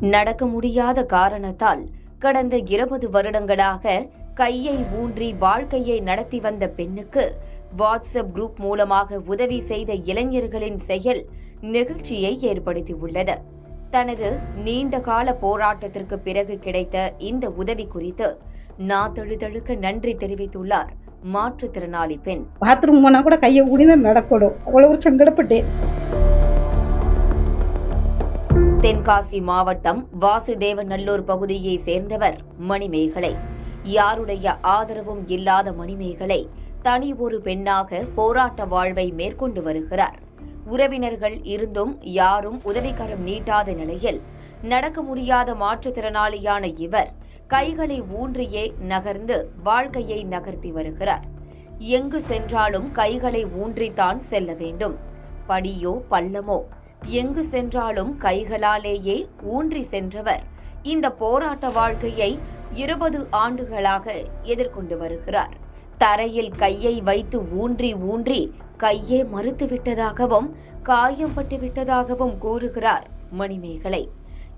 நடக்க முடியாத காரணத்தால் கடந்த இருபது வருடங்களாக கையை ஊன்றி வாழ்க்கையை நடத்தி வந்த பெண்ணுக்கு வாட்ஸ்அப் குரூப் மூலமாக உதவி செய்த இளைஞர்களின் செயல் நெகிழ்ச்சியை ஏற்படுத்தியுள்ளது. தனது நீண்டகால போராட்டத்திற்கு பிறகு கிடைத்த இந்த உதவி குறித்து நாத்தழுதழுக்க நன்றி தெரிவித்துள்ளார் மாற்றுத்திறனாளி பெண். பாத்ரூம் போனா கூட கையை ஊடிதான் நடக்கணும். அவ்வளவு சங்கடப்பட்டேன். தென்காசி மாவட்டம் வாசுதேவநல்லூர் பகுதியை சேர்ந்தவர் மணிமேகலை. யாருடைய ஆதரவும் இல்லாத மணிமேகலை தனி ஒரு பெண்ணாக போராட்ட வாழ்வை மேற்கொண்டு வருகிறார். உறவினர்கள் இருந்தும் யாரும் உதவிக்கரம் நீட்டாத நிலையில் நடக்க முடியாத மாற்றுத்திறனாளியான இவர் கைகளை ஊன்றியே நகர்ந்து வாழ்க்கையை நகர்த்தி வருகிறார். எங்கு சென்றாலும் கைகளை ஊன்றித்தான் செல்ல வேண்டும். படியோ பள்ளமோ எங்கு சென்றாலும் கைகளாலேயே ஊன்றி சென்றவர். இந்த போராட்ட வாழ்க்கையை இருபது ஆண்டுகளாக எதிர்கொண்டு வருகிறார். தரையில் கையை வைத்து ஊன்றி ஊன்றி கையே மறுத்து விட்டதாகவும் காயம்பட்டு விட்டதாகவும் கூறுகிறார் மணிமேகலை.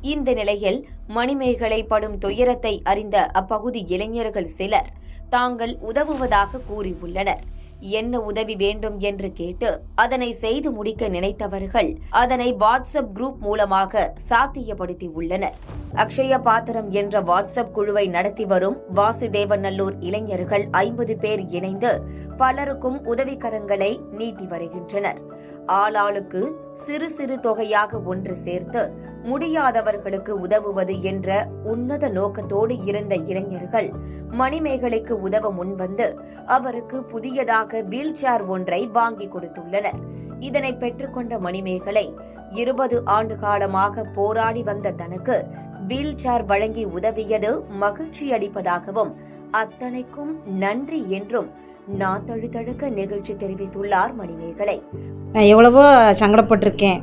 இந்த நிலையில் மணிமேகலை படும் துயரத்தை அறிந்த அப்பகுதி இளைஞர்கள் சிலர் தாங்கள் உதவுவதாக கூறியுள்ளனர். என்ன உதவி வேண்டும் என்று கேட்டு அதனை செய்து முடிக்க நினைத்தவர்கள் அதனை வாட்ஸ்அப் குரூப் மூலமாக சாத்தியப்படுத்தி உள்ளனர் அக்ஷய பாத்திரம் என்ற வாட்ஸ்அப் குழுவை நடத்தி வரும் வாசுதேவநல்லூர் இளைஞர்கள் ஐம்பது பேர் இணைந்து பலருக்கும் உதவிக்கரங்களை நீட்டி வருகின்றனர். ஆளாளுக்கு சிறு சிறு தொகையாக ஒன்று சேர்த்து முடியாதவர்களுக்கு உதவுவது என்ற உன்னத நோக்கத்தோடு இருந்த இளைஞர்கள் மணிமேகலைக்கு உதவ முன்வந்து அவருக்கு புதியதாக வீல் சேர் ஒன்றை வாங்கி கொடுத்துள்ளனர். இதனை பெற்றுக்கொண்ட மணிமேகலை இருபது ஆண்டு காலமாக போராடி வந்த தனக்கு வீல் சேர் வழங்கி உதவியது மகிழ்ச்சி அளிப்பதாகவும் அத்தனைக்கும் நன்றி என்றும் நாத்தழுதழுக்க நிகழ்ச்சி தெரிவித்துள்ளார் மணிமேகலை. நான் எவ்வளவோ சங்கடப்பட்டிருக்கேன்.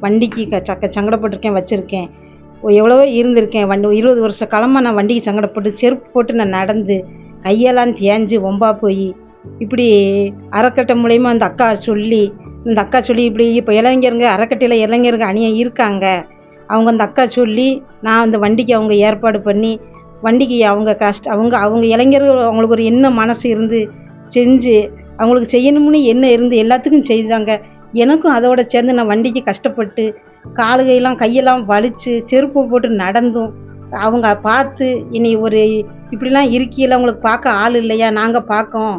வண்டிக்கு க சக்க சங்கடப்பட்டிருக்கேன் வச்சுருக்கேன். எவ்வளவோ இருந்திருக்கேன். வண்டி இருபது வருஷ காலமாக நான் வண்டிக்கு சங்கடப்பட்டு செருப்பு போட்டு நான் நடந்து கையெல்லாம் தேஞ்சு ஒம்பா போய் இப்படி அறக்கட்டை மூலயமா அந்த அக்கா சொல்லி இந்த அக்கா சொல்லி இப்படி இப்போ இளைஞருங்க அறக்கட்டையில் இளைஞருங்க அணியம் இருக்காங்க. அவங்க அந்த அக்கா சொல்லி நான் அந்த வண்டிக்கு அவங்க ஏற்பாடு பண்ணி வண்டிக்கு அவங்க கஷ்ட அவங்க அவங்க இளைஞர்கள் அவங்களுக்கு ஒரு என்ன மனசு இருந்து செஞ்சு அவங்களுக்கு செய்யணும்னு என்ன இருந்து எல்லாத்துக்கும் செய்தாங்க. எனக்கும் அதோட சேர்ந்து நான் வண்டிக்கு கஷ்டப்பட்டு காலு கையெல்லாம் கையெல்லாம் வலிச்சு செருப்பு போட்டு நடந்தும். அவங்க பார்த்து இனி ஒரு இப்படிலாம் இருக்கையில் அவங்களுக்கு பார்க்க ஆள் இல்லையா? நாங்கள் பார்க்கோம்.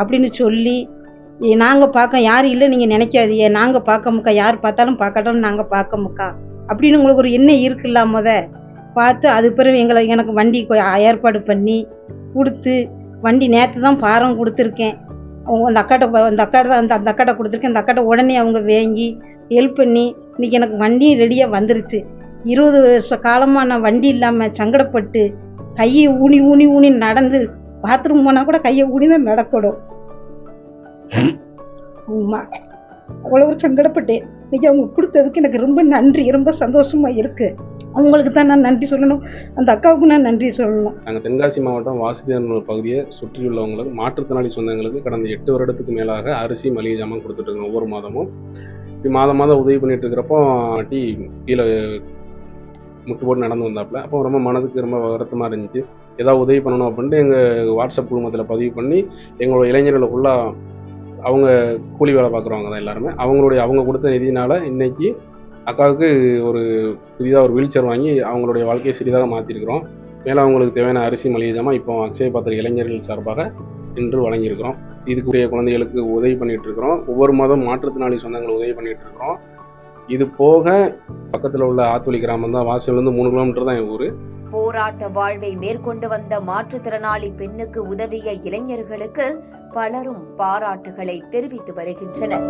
அப்படின்னு சொல்லி நாங்கள் பார்க்க யாரும் இல்லை நீங்கள் நினைக்காதீங்க. நாங்கள் பார்க்க முக்கா யார் பார்த்தாலும் பார்க்கட்டும் நாங்கள் பார்க்க முக்கா அப்படின்னு உங்களுக்கு ஒரு எண்ணம் இருக்குல்ல முத. பார்த்து அது பிறகு எங்களை எனக்கு வண்டி ஏற்பாடு பண்ணி கொடுத்து வண்டி நேற்று தான் பாரம் கொடுத்துருக்கேன். அவங்க அந்த அக்காட்ட அந்த அக்காட்ட தான் அந்த அந்த அக்காட்ட கொடுத்துருக்கேன். அந்த அக்காட்ட உடனே அவங்க வாங்கி ஹெல்ப் பண்ணி இன்னைக்கு எனக்கு வண்டியும் ரெடியாக வந்துருச்சு. இருபது வருஷ காலமாக நான் வண்டி இல்லாமல் சங்கடப்பட்டு கையை ஊனி ஊனி ஊனி நடந்து பாத்ரூம் போனால் கூட கையை ஊனி தான் நடக்கணும். ஆமா அவ்வளோ சங்கடப்பட்டேன். இன்னைக்கு அவங்க கொடுத்ததுக்கு எனக்கு ரொம்ப நன்றி ரொம்ப சந்தோஷமாக இருக்குது அவங்களுக்கு தான் நான் நன்றி சொல்லணும். அந்த அக்காவுக்கு நான் நன்றி சொல்லணும். நாங்கள் தென்காசி மாவட்டம் வாசுதேவன் பகுதியை சுற்றியுள்ளவங்களுக்கு மாற்றுத்திறனாளி சொந்தங்களுக்கு கடந்த எட்டு வருடத்துக்கு மேலாக அரிசி மளிகை ஜாமான் கொடுத்துட்டு இருக்கோம் ஒவ்வொரு மாதமும். இப்போ மாதம் மாதம் உதவி பண்ணிட்டு இருக்கிறப்போ டி கீழே முட்டு போட்டு நடந்து வந்தாப்புல. அப்போ ரொம்ப மனதுக்கு ரொம்ப வருத்தமாக இருந்துச்சு. ஏதாவது உதவி பண்ணணும் அப்படின்ட்டு எங்கள் வாட்ஸ்அப் குழுமத்தில் பதிவு பண்ணி எங்களோட இளைஞர்களை ஃபுல்லாக அவங்க கூலி வேலை பார்க்குறவங்க தான் எல்லாருமே. அவங்களுடைய அவங்க கொடுத்த நிதியினால் இன்னைக்கு அக்காவுக்கு ஒரு புதிதாக ஒரு வீல் சேர் வாங்கி அவங்களுடைய வாழ்க்கையை சிறிதாக மாற்றிருக்கிறோம் மேலே அவங்களுக்கு தேவையான அரிசி மளிகை ஜாமான் இப்போ அக்ஷய பாத்திர இளைஞர்கள் சார்பாக இன்று வழங்கியிருக்கிறோம். இதுக்குரிய குழந்தைகளுக்கு உதவி பண்ணிட்டு இருக்கிறோம் ஒவ்வொரு மாதம் மாற்றுத்திறனாளி சொந்தங்கள் உதவி பண்ணிகிட்டு இருக்கிறோம் இது போக பக்கத்தில் உள்ள ஆத்தொலி கிராமம் தான். வாசல்லேருந்து மூணு கிலோமீட்டர் தான் என் ஊர். போராட்ட வாழ்வை மேற்கொண்டு வந்த மாற்றுத்திறனாளி பெண்ணுக்கு உதவிய இளைஞர்களுக்கு பலரும் பாராட்டுகளை தெரிவித்து வருகின்றனர்.